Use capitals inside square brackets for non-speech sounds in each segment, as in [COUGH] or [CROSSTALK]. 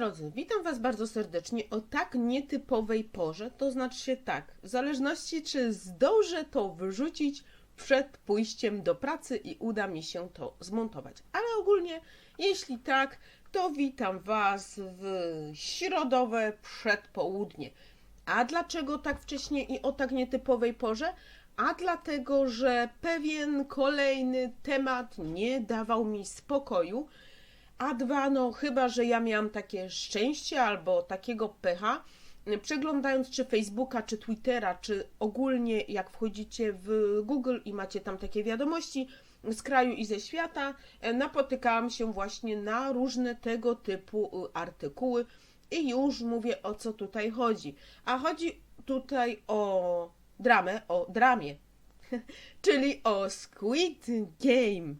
drodzy, witam Was bardzo serdecznie o tak nietypowej porze, to znaczy się tak, w zależności czy zdążę to wyrzucić przed pójściem do pracy i uda mi się to zmontować. Ale ogólnie, jeśli tak, to witam Was w środowe przedpołudnie. A dlaczego tak wcześnie i o tak nietypowej porze? A dlatego, że pewien kolejny temat nie dawał mi spokoju. A dwa, no chyba, że ja miałam takie szczęście albo takiego pecha, przeglądając czy Facebooka, czy Twittera, czy ogólnie jak wchodzicie w Google i macie tam takie wiadomości z kraju i ze świata, e, napotykałam się właśnie na różne tego typu y, artykuły i już mówię o co tutaj chodzi. A chodzi tutaj o dramę, o dramie, [LAUGHS] czyli o Squid Game.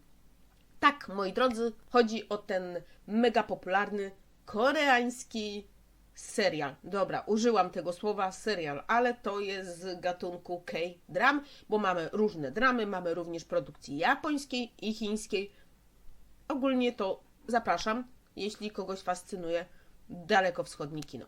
Tak, moi drodzy, chodzi o ten mega popularny koreański serial. Dobra, użyłam tego słowa serial, ale to jest z gatunku K-dram, bo mamy różne dramy, mamy również produkcji japońskiej i chińskiej. Ogólnie to zapraszam, jeśli kogoś fascynuje dalekowschodnie kino.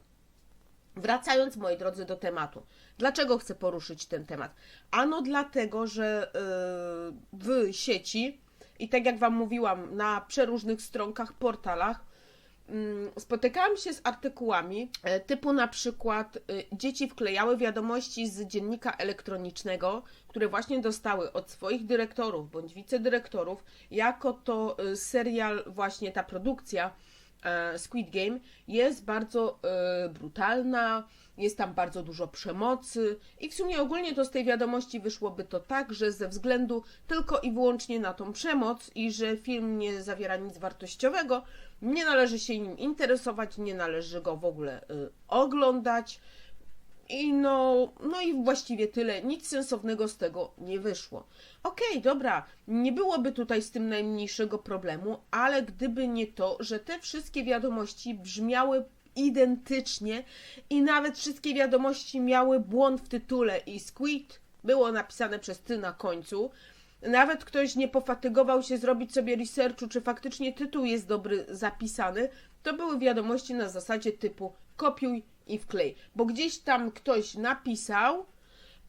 Wracając, moi drodzy, do tematu. Dlaczego chcę poruszyć ten temat? Ano dlatego, że yy, w sieci i tak jak Wam mówiłam, na przeróżnych stronkach, portalach, mm, spotykałam się z artykułami e, typu na przykład e, dzieci wklejały wiadomości z dziennika elektronicznego, które właśnie dostały od swoich dyrektorów bądź wicedyrektorów, jako to e, serial, właśnie ta produkcja Squid Game jest bardzo brutalna, jest tam bardzo dużo przemocy i w sumie ogólnie to z tej wiadomości wyszłoby to tak, że ze względu tylko i wyłącznie na tą przemoc i że film nie zawiera nic wartościowego, nie należy się nim interesować, nie należy go w ogóle y, oglądać. I no, no i właściwie tyle. Nic sensownego z tego nie wyszło. Okej, okay, dobra, nie byłoby tutaj z tym najmniejszego problemu, ale gdyby nie to, że te wszystkie wiadomości brzmiały identycznie i nawet wszystkie wiadomości miały błąd w tytule i Squid było napisane przez ty na końcu. Nawet ktoś nie pofatygował się zrobić sobie researchu, czy faktycznie tytuł jest dobry zapisany. To były wiadomości na zasadzie typu kopiuj i wklej. Bo gdzieś tam ktoś napisał,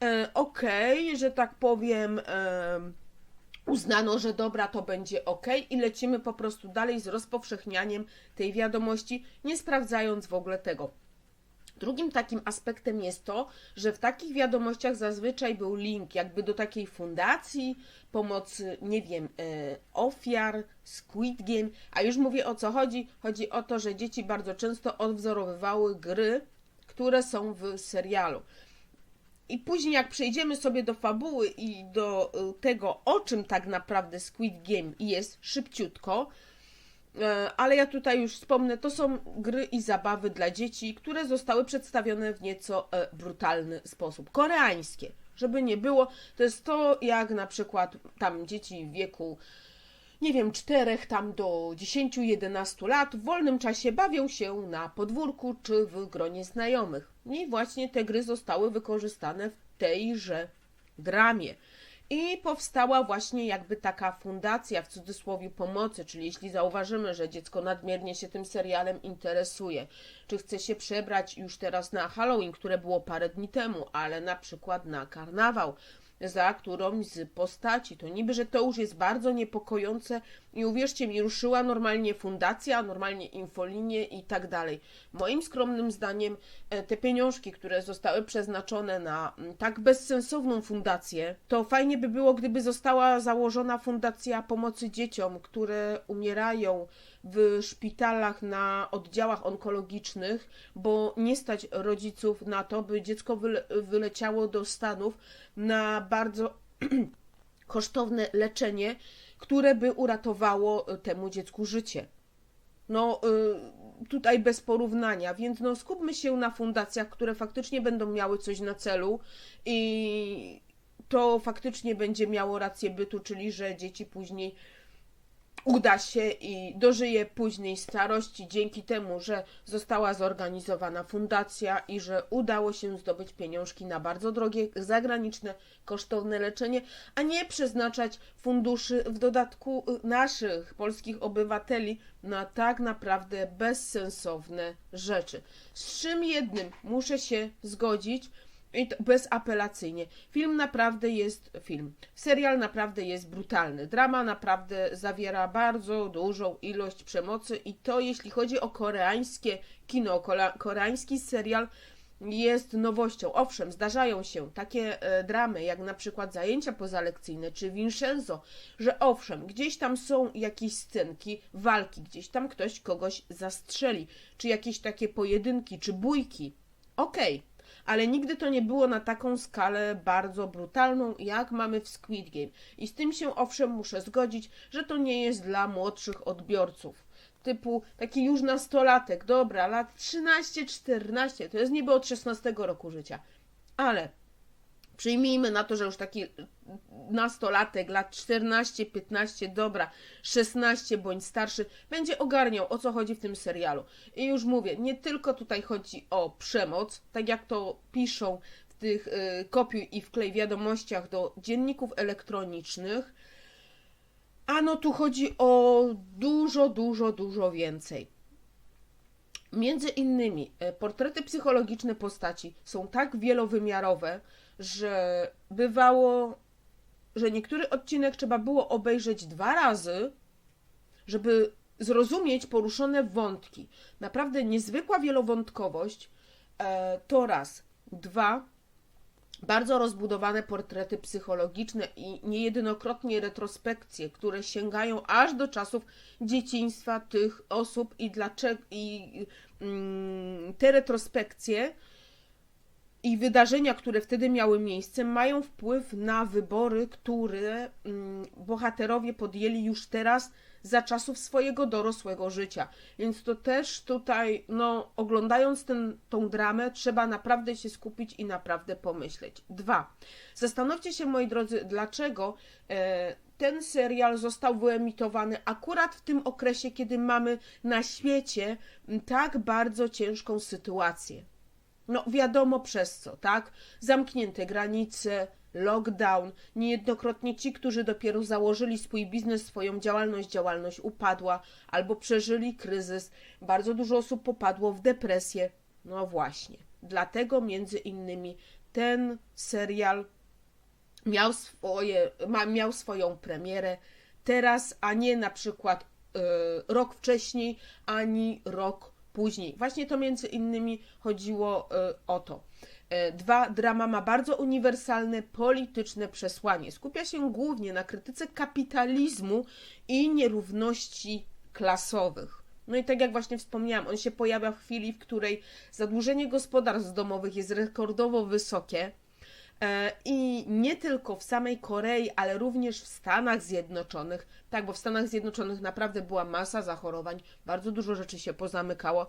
e, ok, że tak powiem, e, uznano, że dobra, to będzie ok i lecimy po prostu dalej z rozpowszechnianiem tej wiadomości, nie sprawdzając w ogóle tego. Drugim takim aspektem jest to, że w takich wiadomościach zazwyczaj był link jakby do takiej fundacji pomocy, nie wiem, e, ofiar, Squid Game, a już mówię o co chodzi. Chodzi o to, że dzieci bardzo często odwzorowywały gry, które są w serialu. I później, jak przejdziemy sobie do fabuły i do y, tego, o czym tak naprawdę Squid Game jest szybciutko, e, ale ja tutaj już wspomnę, to są gry i zabawy dla dzieci, które zostały przedstawione w nieco e, brutalny sposób. Koreańskie, żeby nie było, to jest to, jak na przykład tam dzieci w wieku nie wiem, czterech tam do 10-11 lat w wolnym czasie bawią się na podwórku czy w gronie znajomych. I właśnie te gry zostały wykorzystane w tejże dramie. I powstała właśnie jakby taka fundacja w cudzysłowie pomocy, czyli jeśli zauważymy, że dziecko nadmiernie się tym serialem interesuje, czy chce się przebrać już teraz na Halloween, które było parę dni temu, ale na przykład na karnawał, za którąś z postaci. To niby, że to już jest bardzo niepokojące i uwierzcie mi, ruszyła normalnie fundacja, normalnie infolinie i tak dalej. Moim skromnym zdaniem e, te pieniążki, które zostały przeznaczone na tak bezsensowną fundację, to fajnie by było, gdyby została założona fundacja pomocy dzieciom, które umierają w szpitalach na oddziałach onkologicznych, bo nie stać rodziców na to, by dziecko wyle wyleciało do Stanów na bardzo [CLEARS THROAT] kosztowne leczenie, które by uratowało temu dziecku życie. No, y, tutaj bez porównania, więc no skupmy się na fundacjach, które faktycznie będą miały coś na celu i to faktycznie będzie miało rację bytu, czyli że dzieci później uda się i dożyje później starości dzięki temu, że została zorganizowana fundacja i że udało się zdobyć pieniążki na bardzo drogie, zagraniczne, kosztowne leczenie, a nie przeznaczać funduszy w dodatku y, naszych, polskich obywateli na tak naprawdę bezsensowne rzeczy. Z czym jednym muszę się zgodzić, i to bezapelacyjnie. Film naprawdę jest film. Serial naprawdę jest brutalny. Drama naprawdę zawiera bardzo dużą ilość przemocy i to jeśli chodzi o koreańskie kino, koreański serial jest nowością. Owszem, zdarzają się takie e, dramy, jak na przykład zajęcia pozalekcyjne czy Vincenzo, że owszem, gdzieś tam są jakieś scenki walki, gdzieś tam ktoś kogoś zastrzeli, czy jakieś takie pojedynki, czy bójki. Okej, okay ale nigdy to nie było na taką skalę bardzo brutalną, jak mamy w Squid Game. I z tym się owszem muszę zgodzić, że to nie jest dla młodszych odbiorców. Typu taki już nastolatek, dobra, lat 13-14, to jest niby od 16 roku życia. Ale Przyjmijmy na to, że już taki nastolatek, lat 14, 15, dobra, 16 bądź starszy, będzie ogarniał o co chodzi w tym serialu. I już mówię, nie tylko tutaj chodzi o przemoc, tak jak to piszą w tych y, kopiuj i wklej wiadomościach do dzienników elektronicznych, a no tu chodzi o dużo, dużo, dużo więcej. Między innymi y, portrety psychologiczne postaci są tak wielowymiarowe, że bywało, że niektóry odcinek trzeba było obejrzeć dwa razy, żeby zrozumieć poruszone wątki. Naprawdę niezwykła wielowątkowość e, to raz. Dwa, bardzo rozbudowane portrety psychologiczne i niejednokrotnie retrospekcje, które sięgają aż do czasów dzieciństwa tych osób i dlaczego i mm, te retrospekcje i wydarzenia, które wtedy miały miejsce, mają wpływ na wybory, które mm, bohaterowie podjęli już teraz za czasów swojego dorosłego życia. Więc to też tutaj, no, oglądając ten, tą dramę, trzeba naprawdę się skupić i naprawdę pomyśleć. Dwa. Zastanówcie się, moi drodzy, dlaczego e, ten serial został wyemitowany akurat w tym okresie, kiedy mamy na świecie tak bardzo ciężką sytuację. No wiadomo przez co, tak? Zamknięte granice, lockdown, niejednokrotnie ci, którzy dopiero założyli swój biznes, swoją działalność, działalność upadła albo przeżyli kryzys. Bardzo dużo osób popadło w depresję. No właśnie. Dlatego między innymi ten serial miał, swoje, miał swoją premierę teraz, a nie na przykład y, rok wcześniej, ani rok później. Właśnie to między innymi chodziło e, o to. E, dwa, drama ma bardzo uniwersalne polityczne przesłanie. Skupia się głównie na krytyce kapitalizmu i nierówności klasowych. No i tak jak właśnie wspomniałam, on się pojawia w chwili, w której zadłużenie gospodarstw domowych jest rekordowo wysokie, I nie tylko w samej Korei, ale również w Stanach Zjednoczonych. Tak, bo w Stanach Zjednoczonych naprawdę była masa zachorowań, bardzo dużo rzeczy się pozamykało.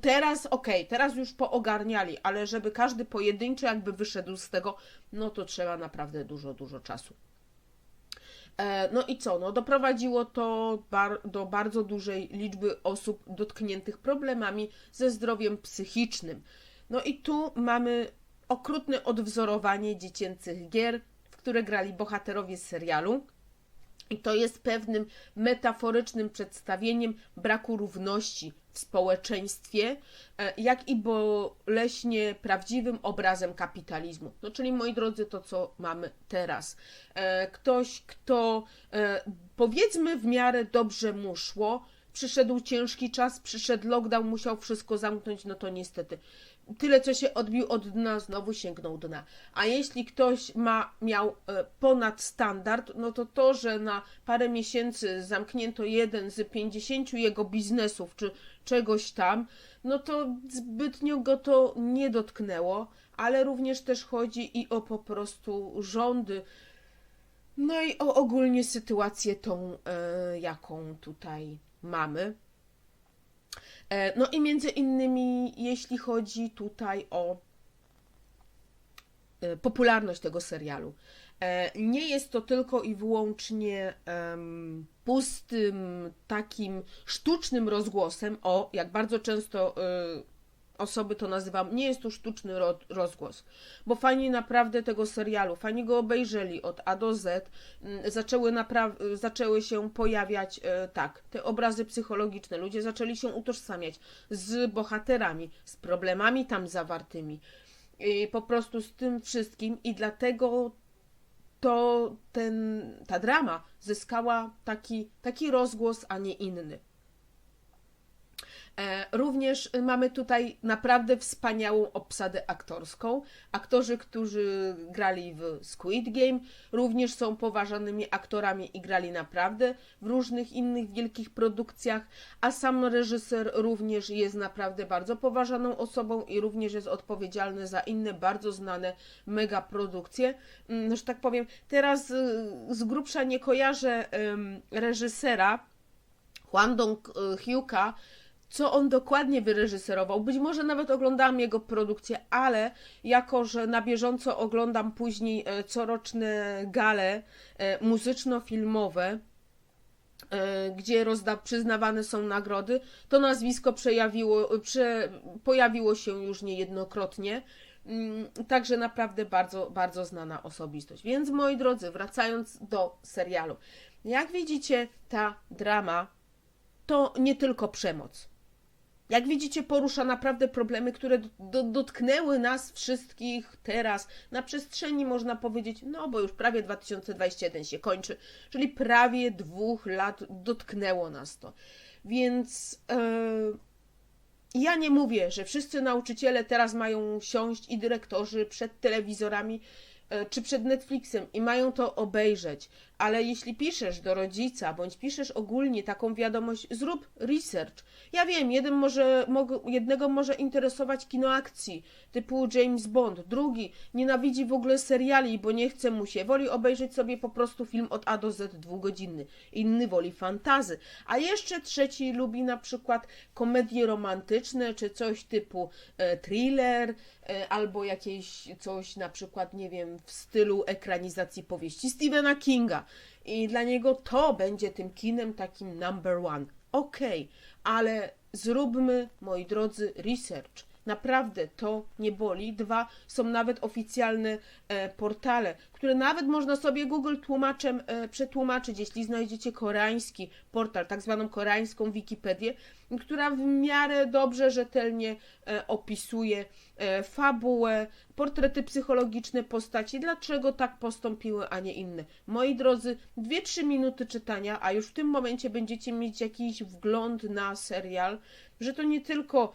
Teraz okej, okay, teraz już poogarniali, ale żeby każdy pojedynczy jakby wyszedł z tego, no to trzeba naprawdę dużo, dużo czasu. E, no i co? No doprowadziło to bar do bardzo dużej liczby osób dotkniętych problemami ze zdrowiem psychicznym. No i tu mamy okrutne odwzorowanie dziecięcych gier, w które grali bohaterowie serialu. I to jest pewnym metaforycznym przedstawieniem braku równości w społeczeństwie, e, jak i boleśnie prawdziwym obrazem kapitalizmu. No, czyli moi drodzy, to co mamy teraz. E, ktoś, kto e, powiedzmy w miarę dobrze mu szło, przyszedł ciężki czas, przyszedł lockdown, musiał wszystko zamknąć, no to niestety tyle co się odbił od dna, znowu sięgnął dna. A jeśli ktoś ma, miał e, ponad standard, no to to, że na parę miesięcy zamknięto jeden z 50 jego biznesów czy czegoś tam, no to zbytnio go to nie dotknęło, ale również też chodzi i o po prostu rządy, no i o ogólnie sytuację tą, e, jaką tutaj mamy. E, no i między innymi, jeśli chodzi tutaj o e, popularność tego serialu. E, Nie jest to tylko i wyłącznie pustym, takim sztucznym rozgłosem. O, jak bardzo często osoby to nazywam, nie jest to sztuczny ro- rozgłos, bo fani naprawdę tego serialu, fani go obejrzeli od A do Z, mm, zaczęły, zaczęły się pojawiać, e, tak, te obrazy psychologiczne, ludzie zaczęli się utożsamiać z bohaterami, z problemami tam zawartymi, i po prostu z tym wszystkim i dlatego to ten, ta drama zyskała taki, taki rozgłos, a nie inny. E, Również mamy tutaj naprawdę wspaniałą obsadę aktorską. Aktorzy, którzy grali w Squid Game, również są poważanymi aktorami i grali naprawdę w różnych innych wielkich produkcjach, a sam reżyser również jest naprawdę bardzo poważaną osobą i również jest odpowiedzialny za inne bardzo znane mega produkcje. Mm, Że tak powiem, teraz y, z grubsza nie kojarzę reżysera Hwan Dong-hyuka, co on dokładnie wyreżyserował. Być może nawet oglądałam jego produkcję, ale jako, że na bieżąco oglądam później e, coroczne gale e, muzyczno-filmowe, e, gdzie rozda, przyznawane są nagrody, to nazwisko przejawiło, prze, pojawiło się już niejednokrotnie. Mm, Także naprawdę bardzo, bardzo znana osobistość. Więc moi drodzy, wracając do serialu. Jak widzicie, ta drama to nie tylko przemoc. Jak widzicie, porusza naprawdę problemy, które do, dotknęły nas wszystkich teraz na przestrzeni, można powiedzieć, no bo już prawie 2021 się kończy, czyli prawie dwóch lat dotknęło nas to. Więc e, ja nie mówię, że wszyscy nauczyciele teraz mają siąść i dyrektorzy przed telewizorami czy przed Netflixem i mają to obejrzeć, ale jeśli piszesz do rodzica bądź piszesz ogólnie taką wiadomość, zrób research. Ja wiem, jeden może, jednego może interesować kino akcji typu James Bond, drugi nienawidzi w ogóle seriali, bo nie chce mu się, woli obejrzeć sobie po prostu film od A do Z dwugodzinny, inny woli fantazy, a jeszcze trzeci lubi na przykład komedie romantyczne czy coś typu e, thriller e, albo jakieś coś na przykład, nie wiem, w stylu ekranizacji powieści Stephena Kinga. I dla niego to będzie tym kinem takim number one. Okej, ale zróbmy, moi drodzy, research. Naprawdę to nie boli. Dwa, są nawet oficjalne e, portale, które nawet można sobie Google tłumaczem e, przetłumaczyć, jeśli znajdziecie koreański portal, tak zwaną koreańską Wikipedię, która w miarę dobrze, rzetelnie e, opisuje e, fabułę, portrety psychologiczne postaci, dlaczego tak postąpiły, a nie inne. Moi drodzy, 2-3 minuty czytania, a już w tym momencie będziecie mieć jakiś wgląd na serial, że to nie tylko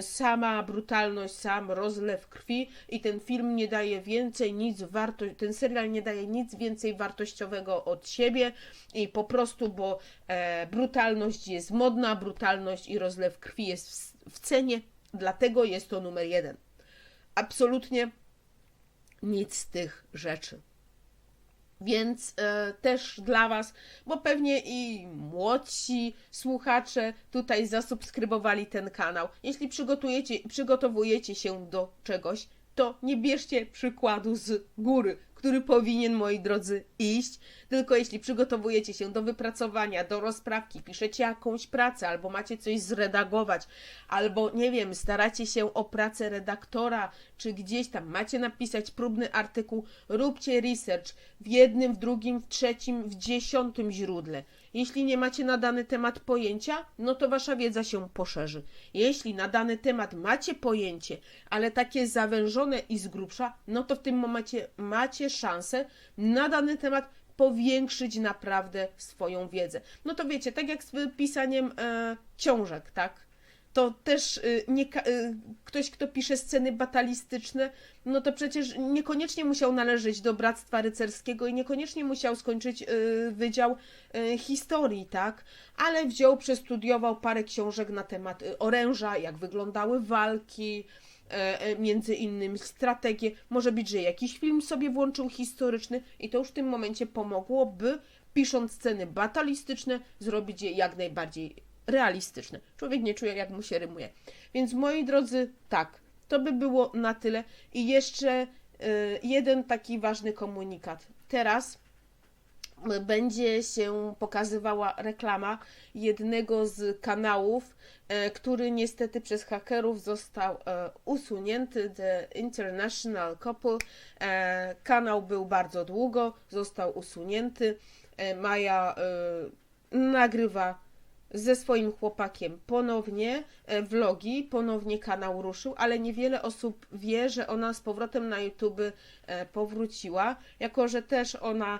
sama brutalność, sam rozlew krwi i ten film nie daje więcej nic warto, ten serial nie daje nic więcej wartościowego od siebie i po prostu, bo e, brutalność jest modna, brutalność i rozlew krwi jest w, w cenie, dlatego jest to numer jeden. Absolutnie nic z tych rzeczy. Więc e, też dla Was, bo pewnie i młodsi słuchacze tutaj zasubskrybowali ten kanał. Jeśli przygotujecie, przygotowujecie się do czegoś, to nie bierzcie przykładu z góry, który powinien, moi drodzy, iść. Tylko jeśli przygotowujecie się do wypracowania, do rozprawki, piszecie jakąś pracę, albo macie coś zredagować, albo nie wiem, staracie się o pracę redaktora, czy gdzieś tam macie napisać próbny artykuł, róbcie research w jednym, w drugim, w trzecim, w dziesiątym źródle. Jeśli nie macie na dany temat pojęcia, no to wasza wiedza się poszerzy. Jeśli na dany temat macie pojęcie, ale takie zawężone i z grubsza, no to w tym momencie macie szansę na dany temat powiększyć naprawdę swoją wiedzę. No to wiecie, tak jak z pisaniem e, książek, tak? to też y, nie, y, ktoś, kto pisze sceny batalistyczne, no to przecież niekoniecznie musiał należeć do Bractwa Rycerskiego i niekoniecznie musiał skończyć y, Wydział Historii, tak? Ale wziął, przestudiował parę książek na temat oręża, jak wyglądały walki, między innymi strategie. Może być, że jakiś film sobie włączył historyczny i to już w tym momencie pomogło, by pisząc sceny batalistyczne, zrobić je jak najbardziej realistyczne. Człowiek nie czuje, jak mu się rymuje. Więc moi drodzy, tak, to by było na tyle. I jeszcze y, jeden taki ważny komunikat. teraz będzie się pokazywała reklama jednego z kanałów, e, który niestety przez hakerów został e, usunięty. The International Couple. E, Kanał był bardzo długo, został usunięty. Maja nagrywa ze swoim chłopakiem. Ponownie e, vlogi, ponownie kanał ruszył, ale niewiele osób wie, że ona z powrotem na YouTube e, powróciła, jako że też ona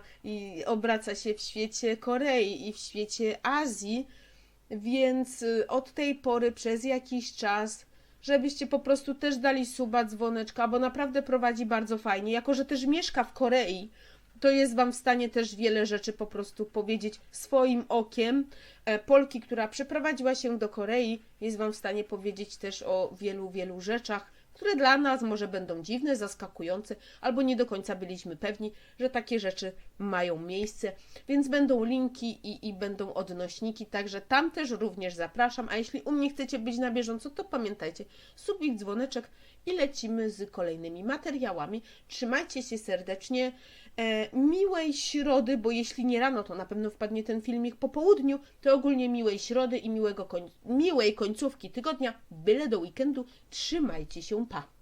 obraca się w świecie Korei i w świecie Azji, więc y, od tej pory przez jakiś czas, żebyście po prostu też dali suba, dzwoneczka, bo naprawdę prowadzi bardzo fajnie, jako że też mieszka w Korei, to jest Wam w stanie też wiele rzeczy po prostu powiedzieć swoim okiem. E, Polki, która przeprowadziła się do Korei, jest Wam w stanie powiedzieć też o wielu, wielu rzeczach, które dla nas może będą dziwne, zaskakujące, albo nie do końca byliśmy pewni, że takie rzeczy mają miejsce. Więc będą linki i, i będą odnośniki, także tam też również zapraszam. A jeśli u mnie chcecie być na bieżąco, to pamiętajcie, subik, dzwoneczek i lecimy z kolejnymi materiałami. Trzymajcie się serdecznie. E, miłej środy, bo jeśli nie rano, to na pewno wpadnie ten filmik po południu, to ogólnie miłej środy i miłego koń- miłej końcówki tygodnia, byle do weekendu. Trzymajcie się, pa!